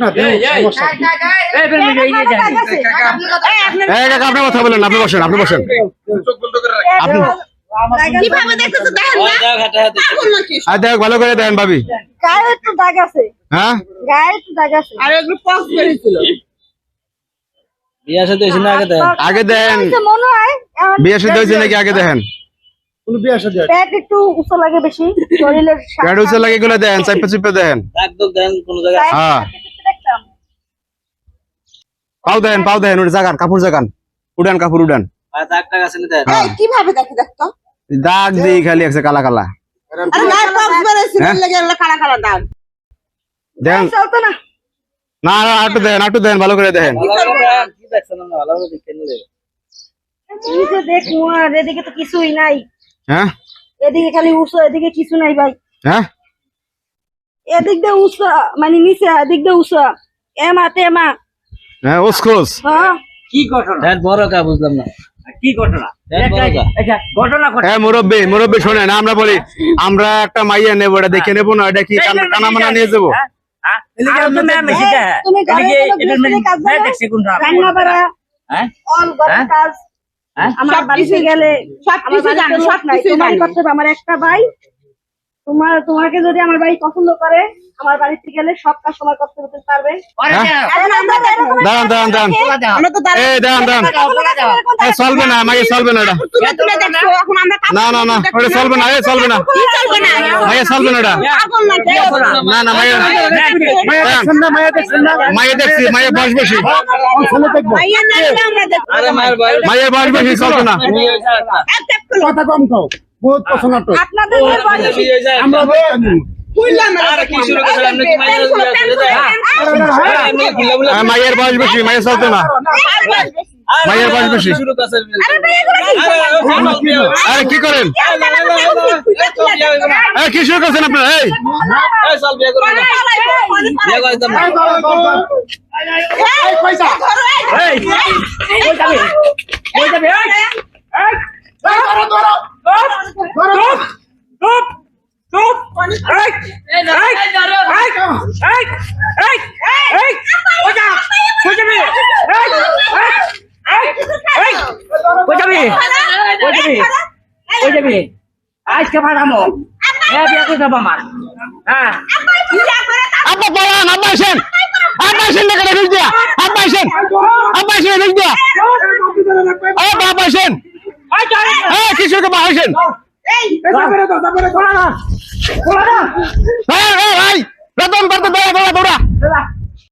না আপনি কথা বলেন আপনি বসেন আপনি দেখ ভালো করে দেন ভাবি। হ্যাঁ? বিয়া সাথে আগে দেন আগে দেন হয়েছে এখন বিয়ে সাথে নাকি? আগে দেখেন। শাদী হয়? পেট একটু উঁচু লাগে বেশি শরীরের সা- প্যাড লাগে গুলো দেন চাইপে চিপে দেন। দাগ দাগ দেন কোন জায়গায়। হ্যাঁ। একটু কিছু দেখতাম। পাও দেন পাও দেন ওটা জাগান কাপড় জাগান। উড়ান কাপড় উড়ান আর দাগ টাগ আছে না দেন? হ্যাঁ। কীভাবে দেখি দেখতো? দাগ দিই খালি আছে কালা কালা। আরে হ্যাঁ? লেগে কালা কালা দাগ। দেন। চলতো না। না না আটু দেন আটু দেন ভালো করে দেন। কি দেখছেন ভালো করে দেখতে নিলে। এই যে দেখ আর এদিকে তো কিছুই নাই। হ্যাঁ? এদিকে খালি উঁচু এদিকে কিছু নাই ভাই। হ্যাঁ? এদিক দিয়ে উঁচু মানে নিচে এদিক দিয়ে উঁচু। এমা তেমা হ্যাঁ উসকোস হ্যাঁ। কি ঘটনা? দেন বড় কা বুঝলাম না। কি ঘটনা? দেন বড় কা। ঘটনা ঘটনা। হ্যাঁ মুরব্বী মুরব্বী শোনেন আমরা বলি আমরা একটা মাইয়া নেব এটা দেখে নেব না এটা কি কানা- কানা মানা নিয়ে যাব? হ্যাঁ? তুমি হ্যাঁ? আমার বাড়িতে গেলে। আমার একটা ভাই তোমার তোমাকে যদি আমার ভাই পছন্দ করে আমার বাড়িতে গেলে সব কাজ সময় করতে করতে পারবে। হ্যাঁ? দাঁড়ান দাঁড়ান দাঁড়ান। এই দাঁড়ান দাঁড়ান। চলবে না মাইয়া চলবে না না না না ওটা চলবে না এ চলবে না। কি চলবে না মাইয়া চলবে না। না না মাইয়া মায়া। মায়া। মাইয়া দেখছি মাইয়া বয়স বেশি ছেলে দেখব। ভাইয়া না আমরা দেখছি আরে মায়ের বয়স। বেশি চলবে না। কথা কম খাও বহুত পছন্দ হয়ে আমরা মায়ের হ্যাঁ, বয়স বেশি মাইয়া চলতো না মায়ের বয়স বেশি। আরে কি আরে আরে কি করেন এ, কি শুরু করছেন আপনার এই পয়সা এই কই যাবে কই যাবে এই এই এই ধরো ধরো ধরো চুপ চুপ এই এই এই এই এই এই কই যা কই যাবে এই এই এই কই যাবে কই যাবে কই যাবে আজকে ভাড়ামো হ্যাঁ বিয়া করে যাব আমার। হ্যাঁ। আব্বা পড়ান আব্বা আসেন আব্বা আসেন না কেটে দিয়া আব্বা আসেন আব্বা আসেন ঢুক দিয়া ও বাবা আসেন হ্যাঁ কি শুরু করব আসেন এই তারপরে দাও তারপরে না এই রতন করতে দৌড়া দৌড়া দৌড়া।